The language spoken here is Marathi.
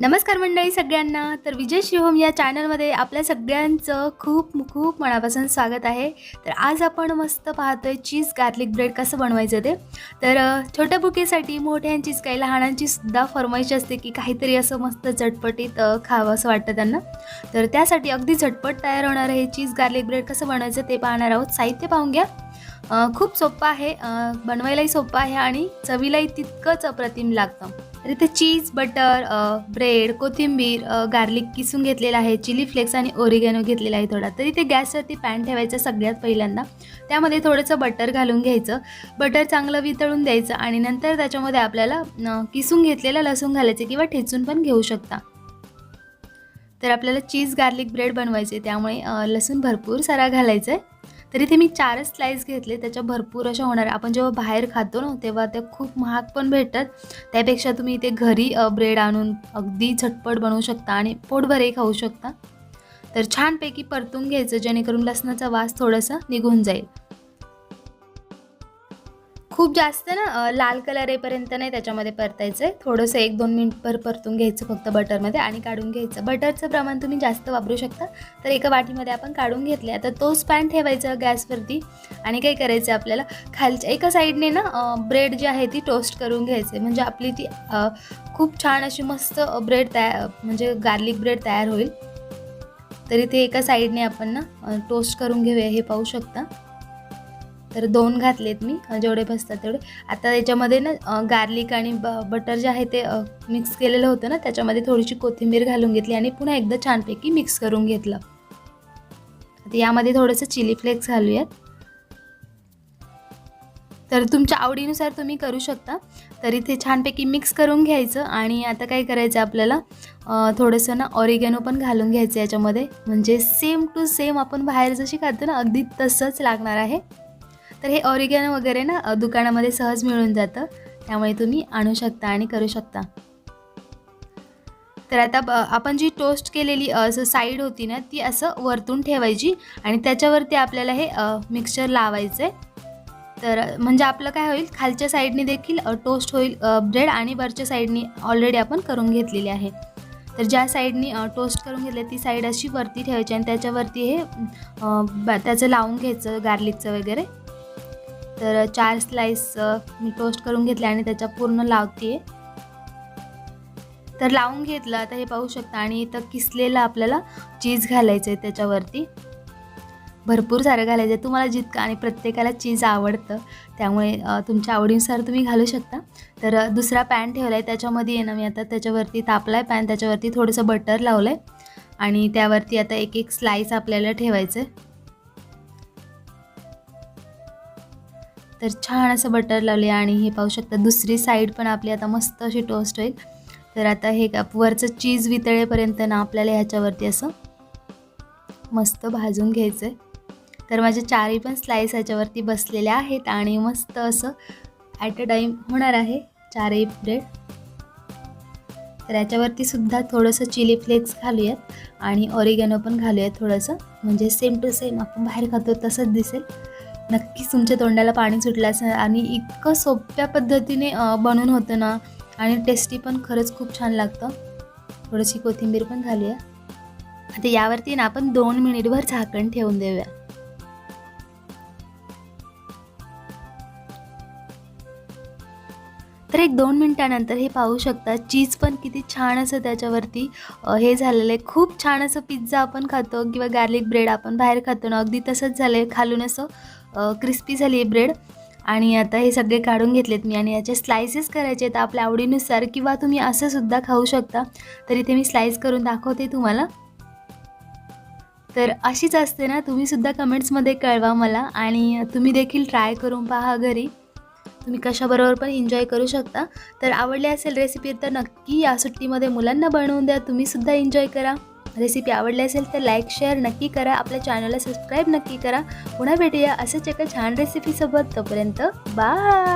नमस्कार मंडळी सगळ्यांना. तर विजय शिवम या चॅनलमध्ये आपल्या सगळ्यांचं खूप खूप मनापासून स्वागत आहे. तर आज आपण मस्त पाहतोय चीज गार्लिक ब्रेड कसं बनवायचं ते. तर छोट्या बुकेसाठी मोठ्यांचीच काही लहानांची सुद्धा फरमाईश असते की काहीतरी असं मस्त झटपटीत खावं असं वाटतं त्यांना. तर त्यासाठी अगदी झटपट तयार होणार हे चीज गार्लिक ब्रेड कसं बनवायचं ते पाहणार आहोत. साहित्य पाहून घ्या. खूप सोपं आहे. बनवायलाही सोपं आहे आणि चवीलाही तितकंच अप्रतिम लागतं. तर इथे चीज बटर ब्रेड कोथिंबीर गार्लिक किसून घेतलेला आहे चिली फ्लेक्स आणि ओरिगॅनो घेतलेला आहे थोडा. तर इथे गॅसवरती पॅन ठेवायचं सगळ्यात पहिल्यांदा. त्यामध्ये थोडंसं बटर घालून घ्यायचं. बटर चांगलं वितळून द्यायचं आणि नंतर त्याच्यामध्ये आपल्याला किसून घेतलेलं लसूण घालायचं किंवा ठेचून पण घेऊ शकता. तर आपल्याला चीज गार्लिक ब्रेड बनवायचे. त्यामुळे लसूण भरपूर सारा घालायचा आहे तरी ते मी चारच स्लाईस घेतले त्याच्या भरपूर अशा होणार आपण जेव्हा बाहेर खातो ना तेव्हा ते खूप महाग पण भेटतात. त्यापेक्षा तुम्ही इथे घरी ब्रेड आणून अगदी झटपट बनवू शकता आणि पोटभरही खाऊ शकता. तर छानपैकी परतून घ्यायचं जेणेकरून लसणाचा वास थोडासा निघून जाईल. खूप जास्त ना लाल कलर येईपर्यंत नाही त्याच्यामध्ये परतायचं आहे थोडंसं एक दोन मिनिटभर परतून घ्यायचं फक्त बटरमध्ये आणि काढून घ्यायचं. बटरचं प्रमाण तुम्ही जास्त वापरू शकता. तर एका वाटीमध्ये आपण काढून घेतले आता तोच पॅन ठेवायचा गॅसवरती आणि काय करायचं आपल्याला? खालच्या एका साईडने ना ब्रेड जी आहे ती टोस्ट करून घ्यायचे म्हणजे आपली ती खूप छान अशी मस्त ब्रेड तयार म्हणजे गार्लिक ब्रेड तयार होईल. तर इथे एका साईडने आपण ना टोस्ट करून घेऊया. हे पाहू शकता. तर दोन घातलेत मी जेवढे बसतात तेवढे. आता याच्यामध्ये ना गार्लिक आणि ब बटर जे आहे ते मिक्स केलेलं होतं ना त्याच्यामध्ये थोडीशी कोथिंबीर घालून घेतली आणि पुन्हा एकदा छानपैकी मिक्स करून घेतलं. आता यामध्ये थोडंसं चिली फ्लेक्स घालूयात. तर तुमच्या आवडीनुसार तुम्ही करू शकता. तर इथे छानपैकी मिक्स करून घ्यायचं आणि आता काय करायचं आपल्याला? थोडंसं ना ऑरिगॅनो पण घालून घ्यायचं याच्यामध्ये. म्हणजे सेम टू सेम आपण बाहेर जशी खातो ना अगदी तसंच लागणार आहे. तर हे ऑरिगॅनो वगैरे ना दुकानामध्ये सहज मिळून जातं. त्यामुळे तुम्ही आणू शकता आणि करू शकता. तर आता ब- आपण जी टोस्ट केलेली असं साईड होती ना ती असं वरतून ठेवायची आणि त्याच्यावरती आपल्याला हे मिक्सचर लावायचं आहे तर म्हणजे आपलं काय होईल खालच्या साईडने देखील टोस्ट होईल ब्रेड आणि वरच्या साईडनी ऑलरेडी आपण करून घेतलेली आहे. तर ज्या साईडनी टोस्ट करून घेतले ती साईड अशी वरती ठेवायची आणि त्याच्यावरती हे ब- त्याचं लावून घ्यायचं गार्लिकचं वगैरे. तर चार स्लाईस मी टोस्ट करून घेतले आणि त्याच्या पूर्ण लावते तर लावून घेतलं आता हे पाहू शकता. आणि इथं किसलेलं आपल्याला चीज घालायचं आहे त्याच्यावरती. भरपूर सारं घालायचं आहे तुम्हाला जितकं आणि प्रत्येकाला चीज आवडतं त्यामुळे तुमच्या आवडीनुसार तुम्ही घालू शकता. तर दुसरा पॅन ठेवला आहे त्याच्यामध्ये आहे ना मी आता त्याच्यावरती तापला आहे पॅन त्याच्यावरती थोडंसं बटर लावलं आहे आणि त्यावरती आता एक एक स्लाईस आपल्याला ठेवायचं आहे तर छान असं बटर लावले आणि हे पाहू शकता दुसरी साईड पण आपली आता मस्त अशी टोस्ट होईल. तर आता हे का वरचं चीज वितळेपर्यंत ना आपल्याला ह्याच्यावरती असं मस्त भाजून घ्यायचं आहे तर माझ्या चारही पण स्लाईस ह्याच्यावरती बसलेल्या आहेत आणि मस्त असं ॲट अ टाईम होणार आहे चारही ब्रेड तर याच्यावरती सुद्धा थोडंसं चिली फ्लेक्स घालूयात आणि ऑरिगॅनो पण घालूयात थोडंसं. म्हणजे सेम टू सेम आपण बाहेर खातो तसंच दिसेल. नक्कीच तुमच्या तोंडाला पाणी सुटलं असं आणि इतकं सोप्या पद्धतीने बनवून होतं ना. आणि टेस्टी पण खरंच खूप छान लागतं. थोडीशी कोथिंबीर पण झाली आहे. आता यावरती ना आपण दोन मिनिटभर झाकण ठेवून देऊया. तर एक दोन मिनटानंतर हे पाहू शकता चीज पण किती छान असं त्याच्यावरती हे झालेलं आहे. खूप छान असं पिझ्झा आपण खातो किंवा गार्लिक ब्रेड आपण बाहेर खातो ना अगदी तसंच झालं आहे खालून असं क्रिस्पी झाली आहे ब्रेड. आणि आता हे सगळे काढून घेतलेत मी आणि याचे स्लायसेस करायचे आहेत आपल्या आवडीनुसार किंवा तुम्ही असं सुद्धा खाऊ शकता. तर इथे मी स्लाइस करून दाखवते तुम्हाला. तर अशीच असते ना तुम्ही सुद्धा कमेंट्समध्ये कळवा मला आणि तुम्ही देखील ट्राय करून पहा घरी. तुम्ही कशाबरोबर पण एन्जॉय करू शकता. तर आवडली असेल रेसिपी तर नक्की या सुट्टीमध्ये मुलांना बनवून द्या. तुम्हीसुद्धा एन्जॉय करा. रेसिपी आवडली असेल तर लाईक शेअर नक्की करा. आपल्या चॅनलला सबस्क्राईब नक्की करा. पुन्हा भेटूया असंच एका छान रेसिपीसोबत तोपर्यंत बाय